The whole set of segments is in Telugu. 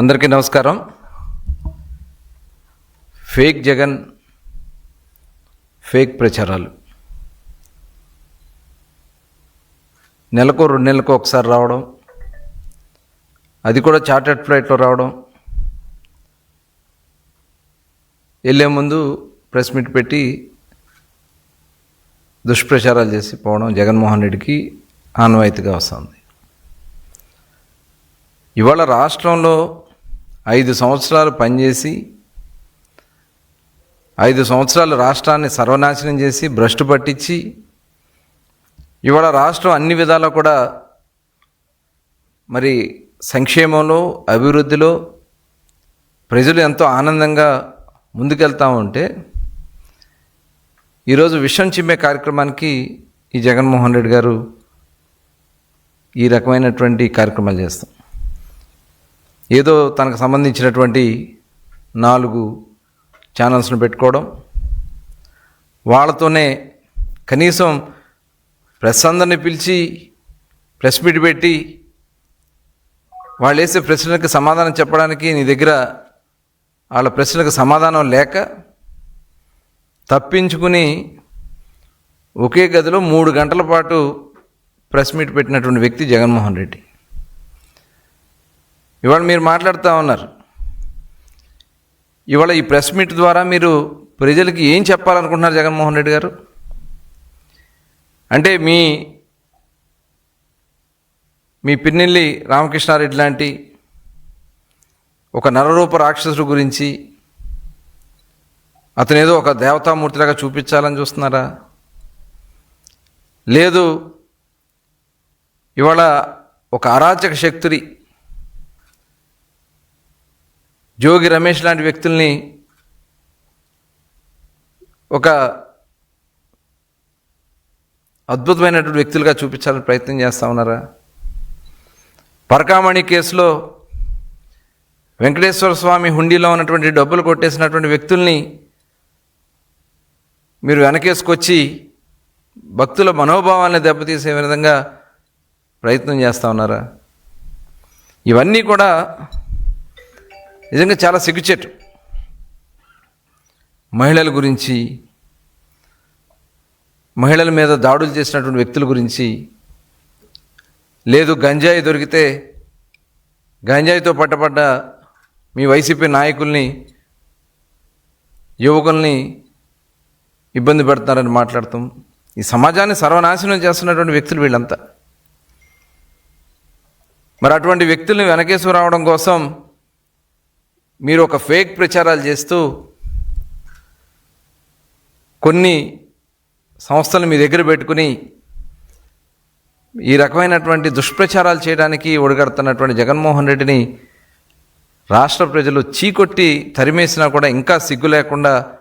అందరికీ నమస్కారం. ఫేక్ జగన్ ఫేక్ ప్రచారాలు. నెలకు రెండు నెలలకు ఒకసారి రావడం అది కూడా చార్టెడ్ ఫ్లైట్లో రావడం వెళ్ళే ముందు ప్రెస్ మీట్ పెట్టి దుష్ప్రచారాలు చేసి పోవడం జగన్మోహన్ రెడ్డికి ఆన్వాయితీగా వస్తుంది. ఇవాళ రాష్ట్రంలో ఐదు సంవత్సరాలు పనిచేసి ఐదు సంవత్సరాలు రాష్ట్రాన్ని సర్వనాశనం చేసి భ్రష్టు పట్టించి ఇవాళ రాష్ట్రం అన్ని విధాలా కూడా మరి సంక్షేమంలో అభివృద్ధిలో ప్రజలు ఎంతో ఆనందంగా ముందుకెళ్తా ఉంటే ఈరోజు విషం చిమ్మే కార్యక్రమానికి ఈ జగన్మోహన్ రెడ్డి గారు ఈ రకమైనటువంటి కార్యక్రమాలు చేస్తాం ఏదో తనకు సంబంధించినటువంటి నాలుగు ఛానల్స్ను పెట్టుకోవడం వాళ్ళతోనే కనీసం ప్రెస్ అందరిని పిలిచి ప్రెస్ మీట్ పెట్టి వాళ్ళు వేసే ప్రశ్నలకు సమాధానం చెప్పడానికి నీ దగ్గర వాళ్ళ ప్రశ్నలకు సమాధానం లేక తప్పించుకుని ఒకే గదిలో మూడు గంటల పాటు ప్రెస్ మీట్ పెట్టినటువంటి వ్యక్తి జగన్మోహన్ రెడ్డి. ఇవాళ మీరు మాట్లాడుతూ ఉన్నారు. ఇవాళ ఈ ప్రెస్ మీట్ ద్వారా మీరు ప్రజలకి ఏం చెప్పాలనుకుంటున్నారు జగన్మోహన్ రెడ్డి గారు? అంటే మీ మీ పిన్నెల్లి రామకృష్ణారెడ్డి లాంటి ఒక నరరూప రాక్షసుడు గురించి అతను ఏదో ఒక దేవతామూర్తిలాగా చూపించాలని చూస్తున్నారా? లేదు ఇవాళ ఒక అరాచక శక్తుడి జోగి రమేష్ లాంటి వ్యక్తుల్ని ఒక అద్భుతమైనటువంటి వ్యక్తులుగా చూపించాలని ప్రయత్నం చేస్తా ఉన్నారా? పరకామణి కేసులో వెంకటేశ్వర స్వామి హుండీలో ఉన్నటువంటి డబ్బులు కొట్టేసినటువంటి వ్యక్తుల్ని మీరు వెనకేసుకొచ్చి భక్తుల మనోభావాన్ని దెబ్బతీసే విధంగా ప్రయత్నం చేస్తూ ఉన్నారా? ఇవన్నీ కూడా నిజంగా చాలా సిగ్గుచెట్టు మహిళల గురించి మహిళల మీద దాడులు చేసినటువంటి వ్యక్తుల గురించి లేదు గంజాయి దొరికితే గంజాయితో పట్టబడ్డ మీ వైసీపీ నాయకుల్ని యువకుల్ని ఇబ్బంది పెడుతున్నారని మాట్లాడతాం. ఈ సమాజాన్ని సర్వనాశనం చేస్తున్నటువంటి వ్యక్తులు వీళ్ళంతా. మరి అటువంటి వ్యక్తుల్ని వెనకేసు రావడం కోసం మీరు ఒక ఫేక్ ప్రచారాలు చేస్తూ కొన్ని సంస్థలు మీ దగ్గర పెట్టుకుని ఈ రకమైనటువంటి దుష్ప్రచారాలు చేయడానికి ఒడిగడుతున్నటువంటి జగన్మోహన్ రెడ్డిని రాష్ట్ర ప్రజలు చీకొట్టి తరిమేసినా కూడా ఇంకా సిగ్గు లేకుండా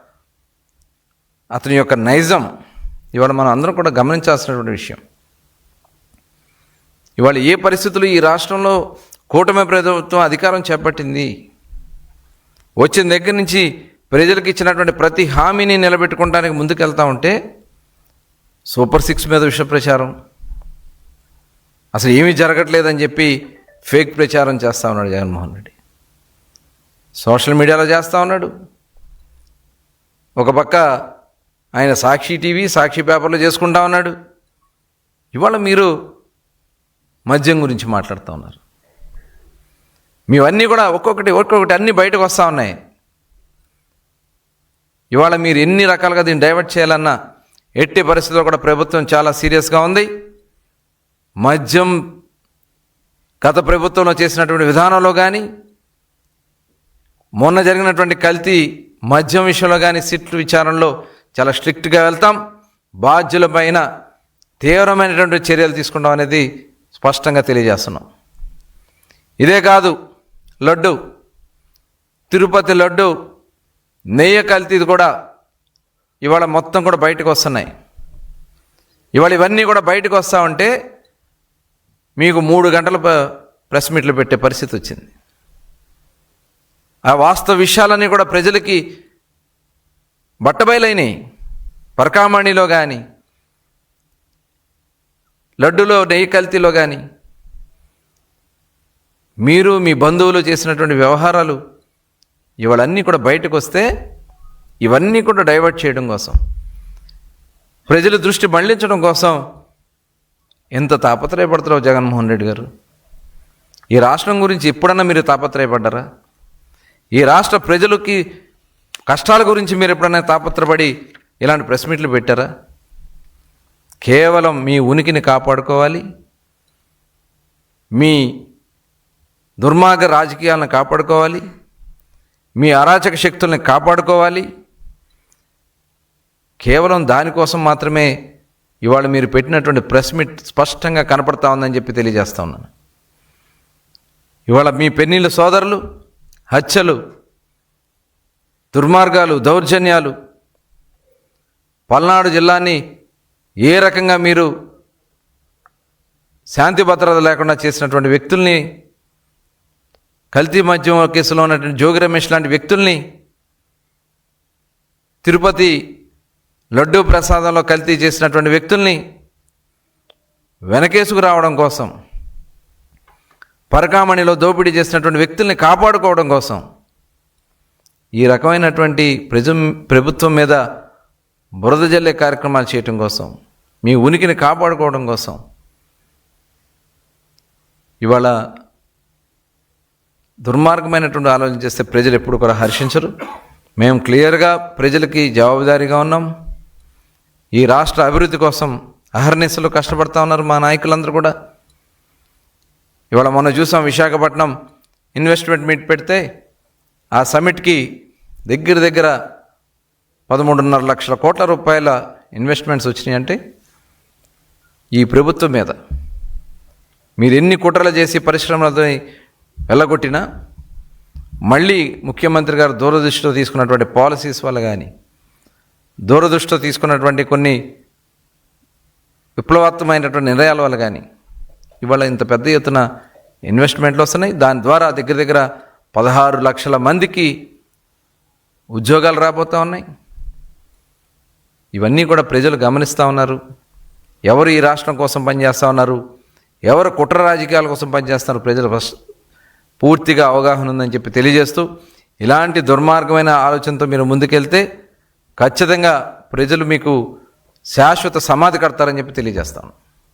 అతని యొక్క నైజం ఇవాళ మనం అందరం కూడా గమనించాల్సినటువంటి విషయం. ఇవాళ ఏ పరిస్థితులు ఈ రాష్ట్రంలో కూటమి ప్రభుత్వం అధికారం చేపట్టింది? వచ్చిన దగ్గర నుంచి ప్రజలకు ఇచ్చినటువంటి ప్రతి హామీని నిలబెట్టుకోవడానికి ముందుకెళ్తా ఉంటే సూపర్ సిక్స్ మీద విష ప్రచారం అసలు ఏమీ జరగట్లేదని చెప్పి ఫేక్ ప్రచారం చేస్తూ ఉన్నాడు జగన్మోహన్ రెడ్డి. సోషల్ మీడియాలో చేస్తూ ఉన్నాడు. ఒక పక్క ఆయన సాక్షి టీవీ సాక్షి పేపర్లో చేసుకుంటా ఉన్నాడు. ఇవాళ మీరు మద్యం గురించి మాట్లాడుతూ ఉన్నారు. మీవన్నీ కూడా ఒక్కొక్కటి ఒక్కొక్కటి అన్నీ బయటకు వస్తూ ఉన్నాయి. ఇవాళ మీరు ఎన్ని రకాలుగా దీన్ని డైవర్ట్ చేయాలన్నా ఎట్టి పరిస్థితుల్లో కూడా ప్రభుత్వం చాలా సీరియస్గా ఉంది. మద్యం గత ప్రభుత్వంలో చేసినటువంటి విధానంలో కానీ మొన్న జరిగినటువంటి కల్తీ మద్యం విషయంలో కానీ సిట్లు విచారణలో చాలా స్ట్రిక్ట్గా వెళ్తాం. బాధ్యులపైన తీవ్రమైనటువంటి చర్యలు తీసుకుంటాం అనేది స్పష్టంగా తెలియజేస్తున్నాం. ఇదే కాదు లడ్డు. తిరుపతి లడ్డు నెయ్యి కల్తీది కూడా ఇవాళ మొత్తం కూడా బయటకు వస్తున్నాయి. ఇవాళ ఇవన్నీ కూడా బయటకు వస్తూ ఉంటే మీకు మూడు గంటల ప్రెస్ మీట్లు పెట్టే పరిస్థితి వచ్చింది. ఆ వాస్తవ విషయాలన్నీ కూడా ప్రజలకి బట్టబయలైనవి పరకామణిలో కానీ లడ్డులో నెయ్యి కల్తీలో కానీ మీరు మీ బంధువులు చేసినటువంటి వ్యవహారాలు ఇవాళన్నీ కూడా బయటకు వస్తే ఇవన్నీ కూడా డైవర్ట్ చేయడం కోసం ప్రజల దృష్టి మళ్ళించడం కోసం ఎంత తాపత్రయపడుతున్నావు జగన్మోహన్ రెడ్డి గారు. ఈ రాష్ట్రం గురించి ఎప్పుడన్నా మీరు తాపత్రయపడ్డారా? ఈ రాష్ట్ర ప్రజలకి కష్టాల గురించి మీరు ఎప్పుడైనా తాపత్రపడి ఇలాంటి ప్రెస్ మీట్లు పెట్టారా? కేవలం మీ ఉనికిని కాపాడుకోవాలి. మీ దుర్మార్గ రాజకీయాలను కాపాడుకోవాలి. మీ అరాచక శక్తుల్ని కాపాడుకోవాలి. కేవలం దానికోసం మాత్రమే ఇవాళ మీరు పెట్టినటువంటి ప్రెస్ మీట్ స్పష్టంగా కనపడతా ఉందని చెప్పి తెలియజేస్తా ఉన్నాను. ఇవాళ మీ పెన్నీళ్ళ సోదరులు హత్యలు దుర్మార్గాలు దౌర్జన్యాలు పల్నాడు జిల్లాని ఏ రకంగా మీరు శాంతి భద్రత లేకుండా చేసినటువంటి వ్యక్తుల్ని కల్తీ మద్యం కేసులో ఉన్నటువంటి జోగి రమేష్ లాంటి వ్యక్తుల్ని తిరుపతి లడ్డూ ప్రసాదంలో కల్తీ చేసినటువంటి వ్యక్తుల్ని వెనకేసుకు రావడం కోసం పరకామణిలో దోపిడీ చేసినటువంటి వ్యక్తుల్ని కాపాడుకోవడం కోసం ఈ రకమైనటువంటి ప్రజ ప్రభుత్వం మీద బురద జల్లే కార్యక్రమాలు చేయటం కోసం మీ ఉనికిని కాపాడుకోవడం కోసం ఇవాళ దుర్మార్గమైనటువంటి ఆలోచన చేస్తే ప్రజలు ఎప్పుడు కూడా హర్షించరు. మేము క్లియర్గా ప్రజలకి జవాబుదారీగా ఉన్నాం. ఈ రాష్ట్ర అభివృద్ధి కోసం అహర్నిశలు కష్టపడతా ఉన్నారు మా నాయకులందరూ కూడా. ఇవాళ మొన్న చూసాం విశాఖపట్నం ఇన్వెస్ట్మెంట్ మీట్ పెడితే ఆ సమిట్కి దగ్గర దగ్గర పదమూడున్నర లక్షల కోట్ల రూపాయల ఇన్వెస్ట్మెంట్స్ వచ్చినాయి అంటే ఈ ప్రభుత్వం మీద. మీరు ఎన్ని కుట్రలు చేసి పరిశ్రమలతో వెళ్ళగొట్టినా మళ్ళీ ముఖ్యమంత్రి గారు దూరదృష్టితో తీసుకున్నటువంటి పాలసీస్ వల్ల కానీ దూరదృష్టితో తీసుకున్నటువంటి కొన్ని విప్లవాత్మకమైనటువంటి నిర్ణయాల వల్ల కానీ ఇవాళ ఇంత పెద్ద ఎత్తున ఇన్వెస్ట్మెంట్లు వస్తున్నాయి. దాని ద్వారా దగ్గర దగ్గర పదహారు లక్షల మందికి ఉద్యోగాలు రాబోతూ ఉన్నాయి. ఇవన్నీ కూడా ప్రజలు గమనిస్తూ ఉన్నారు. ఎవరు ఈ రాష్ట్రం కోసం పనిచేస్తూ ఉన్నారు? ఎవరు కుట్ర రాజకీయాల కోసం పనిచేస్తున్నారు? ప్రజలు ఫస్ట్ పూర్తిగా అవగాహన ఉందని చెప్పి తెలియజేస్తూ ఇలాంటి దుర్మార్గమైన ఆలోచనతో మీరు ముందుకెళ్తే ఖచ్చితంగా ప్రజలు మీకు శాశ్వత సమాధి కడతారని చెప్పి తెలియజేస్తాను.